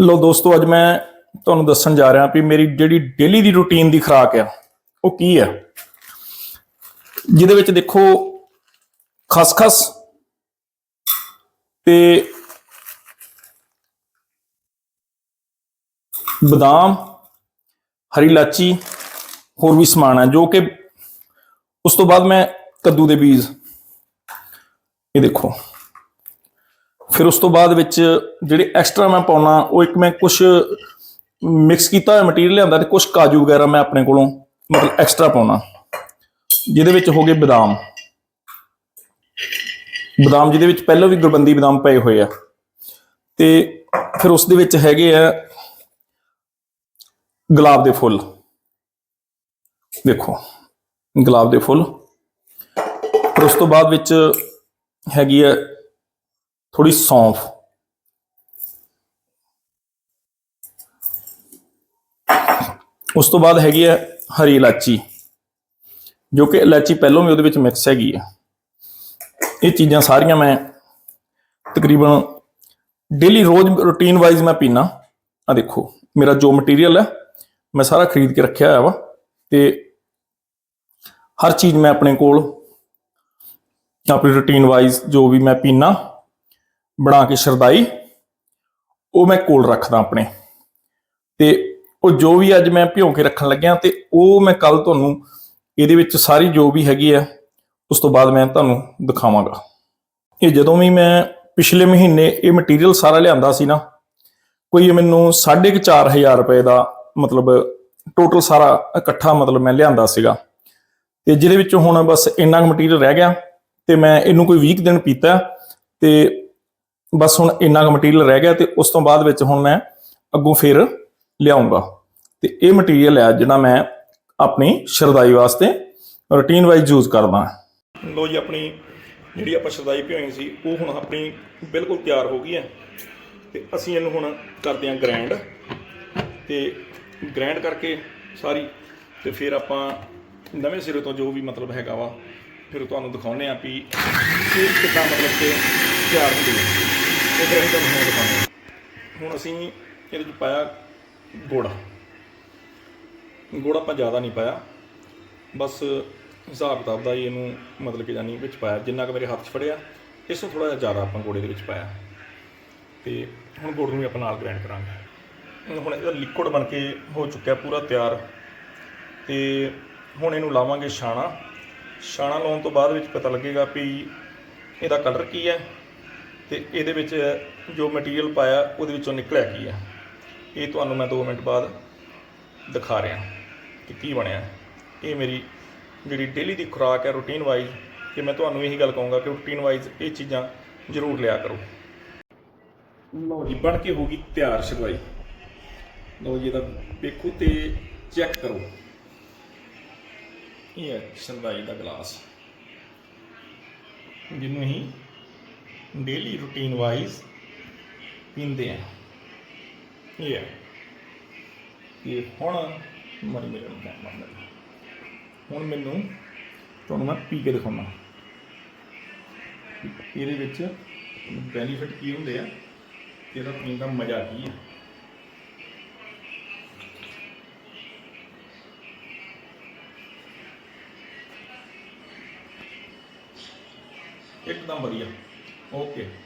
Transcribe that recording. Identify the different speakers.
Speaker 1: ਲੋ ਦੋਸਤੋ, ਅੱਜ ਮੈਂ ਤੁਹਾਨੂੰ ਦੱਸਣ ਜਾ ਰਿਹਾ ਵੀ ਮੇਰੀ ਜਿਹੜੀ ਡੇਲੀ ਦੀ ਰੁਟੀਨ ਦੀ ਖੁਰਾਕ ਆ, ਉਹ ਕੀ ਹੈ ਜਿਹਦੇ ਵਿੱਚ ਦੇਖੋ ਖਸਖਸ ਤੇ ਬਦਾਮ, ਹਰੀ ਇਲਾਚੀ, ਹੋਰ ਵੀ ਸਮਾਨ ਹੈ ਜੋ ਕਿ ਉਸ ਤੋਂ ਬਾਅਦ ਮੈਂ ਕੱਦੂ ਦੇ ਬੀਜ, ਇਹ ਦੇਖੋ। ਫਿਰ ਉਸ ਤੋਂ ਬਾਅਦ ਵਿੱਚ ਜਿਹੜੇ ਐਕਸਟਰਾ ਮੈਂ ਪਾਉਣਾ, ਉਹ ਇੱਕ ਮੈਂ ਕੁਝ ਮਿਕਸ ਕੀਤਾ ਹੋਇਆ ਮਟੀਰੀਅਲ ਲਿਆਂਦਾ ਤੇ ਕੁਝ ਕਾਜੂ ਵਗੈਰਾ ਮੈਂ ਆਪਣੇ ਕੋਲੋਂ ਮਤਲਬ ਐਕਸਟਰਾ ਪਾਉਣਾ। ਜਿਹਦੇ ਵਿੱਚ ਹੋ ਗਏ ਬਦਾਮ। ਬਦਾਮ ਜਿਹਦੇ ਵਿੱਚ ਪਹਿਲਾਂ ਵੀ ਗੁਰਬੰਦੀ ਬਦਾਮ ਪਏ ਹੋਏ ਆ। ਤੇ ਫਿਰ ਉਸ ਦੇ ਵਿੱਚ ਹੈਗੇ ਆ ਗੁਲਾਬ ਦੇ ਫੁੱਲ। ਦੇਖੋ, ਗੁਲਾਬ ਦੇ ਫੁੱਲ। ਫਿਰ ਉਸ ਤੋਂ ਬਾਅਦ ਵਿੱਚ ਹੈਗੀ ਹੈ ਥੋੜੀ ਸੌਂਫ। ਉਸ ਤੋਂ ਬਾਅਦ ਹੈਗੀ ਹੈ ਹਰੀ ਇਲਾਚੀ, ਜੋ ਕਿ ਇਲਾਚੀ ਪਹਿਲਾਂ ਵੀ ਉਹਦੇ ਵਿੱਚ ਮਿਕਸ ਹੈਗੀ ਹੈ। ਇਹ ਚੀਜ਼ਾਂ ਸਾਰੀਆਂ ਮੈਂ ਤਕਰੀਬਨ ਡੇਲੀ ਰੋਜ਼ ਰੂਟੀਨ ਵਾਈਜ਼ ਮੈਂ ਪੀਣਾ ਆ ਦੇਖੋ, ਮੇਰਾ ਜੋ ਮਟੀਰੀਅਲ ਹੈ, ਮੈਂ ਸਾਰਾ ਖਰੀਦ ਕੇ ਰੱਖਿਆ ਹੋਇਆ ਵਾ ਤੇ ਹਰ ਚੀਜ਼ ਮੈਂ ਆਪਣੇ ਕੋਲ, ਆਪਣੀ ਰੂਟੀਨ ਵਾਈਜ਼ ਜੋ ਵੀ ਮੈਂ ਪੀਣਾ ਬਣਾ ਕੇ ਸ਼ਰਦਾਈ, ਉਹ ਮੈਂ ਕੋਲ ਰੱਖਦਾ ਆਪਣੇ। ਤੇ ਉਹ ਜੋ ਵੀ ਅੱਜ ਮੈਂ ਭਿਉਂ ਕੇ ਰੱਖਣ ਲੱਗਿਆ ਤੇ ਉਹ ਮੈਂ ਕੱਲ ਤੁਹਾਨੂੰ ਇਹਦੇ ਵਿੱਚ ਸਾਰੀ ਜੋ ਵੀ ਹੈਗੀ ਆ, ਉਸ ਤੋਂ ਬਾਅਦ ਮੈਂ ਤੁਹਾਨੂੰ ਦਿਖਾਵਾਂਗਾ। ਇਹ ਜਦੋਂ ਵੀ ਮੈਂ ਪਿਛਲੇ ਮਹੀਨੇ ਇਹ ਮਟੀਰੀਅਲ ਸਾਰਾ ਲਿਆਂਦਾ ਸੀ ਨਾ, ਕੋਈ ਇਹ ਮੈਨੂੰ 4.5 ਰੁਪਏ ਦਾ ਮਤਲਬ ਟੋਟਲ ਸਾਰਾ ਇਕੱਠਾ ਮਤਲਬ ਮੈਂ ਲਿਆਂਦਾ ਸੀਗਾ। ਤੇ ਜਿਹਦੇ ਵਿੱਚੋਂ ਹੁਣ ਬਸ ਇੰਨਾ ਕੁ ਮਟੀਰੀਅਲ ਰਹਿ ਗਿਆ ਤੇ ਮੈਂ ਇਹਨੂੰ ਕੋਈ 20 ਦਿਨ ਪੀਤਾ ਤੇ ਬਸ ਹੁਣ ਇੰਨਾ ਕੁ ਮਟੀਰੀਅਲ ਰਹਿ ਗਿਆ ਤੇ ਉਸ ਤੋਂ ਬਾਅਦ ਵਿੱਚ ਹੁਣ ਮੈਂ ਅੱਗੋਂ ਫਿਰ ਲਿਆਉਂਗਾ। ਤੇ ਇਹ ਮਟੀਰੀਅਲ ਹੈ ਜਿਹੜਾ ਮੈਂ ਆਪਣੀ ਸ਼ਰਦਾਈ ਵਾਸਤੇ ਰੂਟੀਨ ਵਾਈਜ਼ ਯੂਜ਼ ਕਰਦਾ ਲੋ ਜੀ, ਆਪਣੀ ਜਿਹੜੀ ਆਪਾਂ ਸ਼ਰਦਾਈ ਭਿਓਈ ਸੀ, ਉਹ ਹੁਣ ਆਪਣੀ ਬਿਲਕੁਲ ਤਿਆਰ ਹੋ ਗਈ ਹੈ। ਤੇ ਅਸੀਂ ਇਹਨੂੰ ਹੁਣ ਕਰਦੇ ਹਾਂ ਗ੍ਰੈਂਡ ਤੇ ਗ੍ਰੈਂਡ ਕਰਕੇ ਸਾਰੀ, ਤੇ ਫਿਰ ਆਪਾਂ ਨਵੇਂ ਸਿਰੇ ਤੋਂ ਜੋ ਵੀ ਮਤਲਬ ਹੈਗਾ ਵਾ, ਫਿਰ ਤੁਹਾਨੂੰ ਦਿਖਾਉਨੇ ਆ ਵੀ ਇਹ ਕਿੱਦਾਂ ਮਤਲਬ ਕਿ ਤਿਆਰ ਹੁੰਦੀ ਹੈ। ਇਹ ਫਿਰ ਅਸੀਂ ਤੁਹਾਨੂੰ ਹੁਣ ਦਿਖਾਉਂਦੇ ਹਾਂ ਹੁਣ ਅਸੀਂ ਇਹਦੇ ਵਿੱਚ ਪਾਇਆ ਗੁੜ। ਗੁੜ ਆਪਾਂ ਜ਼ਿਆਦਾ ਨਹੀਂ ਪਾਇਆ। ਬਸ ਹਿਸਾਬ ਕਿਤਾਬ ਦਾ ਹੀ ਇਹਨੂੰ ਮਤਲਬ ਕਿ ਜਾਨੀ ਵਿੱਚ ਪਾਇਆ। ਜਿੰਨਾ ਕੁ ਮੇਰੇ ਹੱਥ 'ਚ ਫੜਿਆ, ਇਸ ਤੋਂ ਥੋੜਾ ਜਿਹਾ ਜ਼ਿਆਦਾ ਆਪਾਂ ਗੁੜ ਦੇ ਵਿੱਚ ਪਾਇਆ। ਤੇ ਹੁਣ ਗੁੜ ਨੂੰ ਵੀ ਆਪਾਂ ਨਾਲ ਗ੍ਰਾਈਂਡ ਕਰਾਂਗੇ। ਹੁਣ ਇਹਦਾ ਲਿਕੁਇਡ ਬਣ ਕੇ ਹੋ ਚੁੱਕਿਆ ਪੂਰਾ ਤਿਆਰ। ਤੇ ਹੁਣ ਇਹਨੂੰ ਲਾਵਾਂਗੇ ਛਾਣਾ। ਛਾਣਾ ਲਾਉਣ ਤੋਂ ਬਾਅਦ ਵਿੱਚ ਪਤਾ ਲੱਗੇਗਾ ਵੀ ਇਹਦਾ ਕਲਰ ਕੀ ਹੈ। ਤੇ ਇਹਦੇ ਵਿੱਚ ਜੋ ਮਟੀਰੀਅਲ ਪਾਇਆ, ਉਹਦੇ ਵਿੱਚੋਂ ਨਿਕਲਿਆ ਕੀ ਹੈ ਇਹ ਤੁਹਾਨੂੰ ਮੈਂ 2 ਮਿੰਟ ਬਾਅਦ ਦਿਖਾ ਰਿਹਾ ਕਿ ਕੀ ਬਣਿਆ। ਇਹ ਮੇਰੀ ਜਿਹੜੀ ਡੇਲੀ ਦੀ ਖੁਰਾਕ ਹੈ ਰੂਟੀਨ ਵਾਈਜ਼ ਕਿ ਮੈਂ ਤੁਹਾਨੂੰ ਇਹੀ ਗੱਲ ਕਹੂੰਗਾ ਕਿ ਰੂਟੀਨ ਵਾਈਜ਼ ਇਹ ਚੀਜ਼ਾਂ ਜ਼ਰੂਰ ਲਿਆ ਕਰੋ। ਲਓ ਜੀ, ਬਣ ਕੇ ਹੋ ਗਈ ਤਿਆਰ ਸ਼ਗਵਾਈ ਲਓ ਜੀ, ਇਹਦਾ ਵੇਖੋ ਤੇ ਚੈੱਕ ਕਰੋ। ਇਹ ਹੈ ਸ਼ਗਵਾਈ ਦਾ ਗਲਾਸ। ਜਿਹਨੂੰ ਹੀ ਡੇਲੀ ਰੂਟੀਨ ਵਾਈਜ਼ ਪੀਂਦੇ ਆ। ਇਹ ਹੈ ਹੁਣ ਮਰੀ ਮੇਰੇ ਨੂੰ ਟਾਈਮ ਮੰਨ ਹੁਣ ਮੈਨੂੰ ਤੁਹਾਨੂੰ ਮੈਂ ਪੀ ਕੇ ਦਿਖਾਉਣਾ। ਇਹਦੇ ਵਿੱਚ ਬੈਨੀਫਿਟ ਕੀ ਹੁੰਦੇ ਆ? ਇਹਦਾ ਪੀਣ ਦਾ ਮਜ਼ਾ ਕੀ ਹੈ ਇੱਕਦਮ ਵਧੀਆ। ઓકે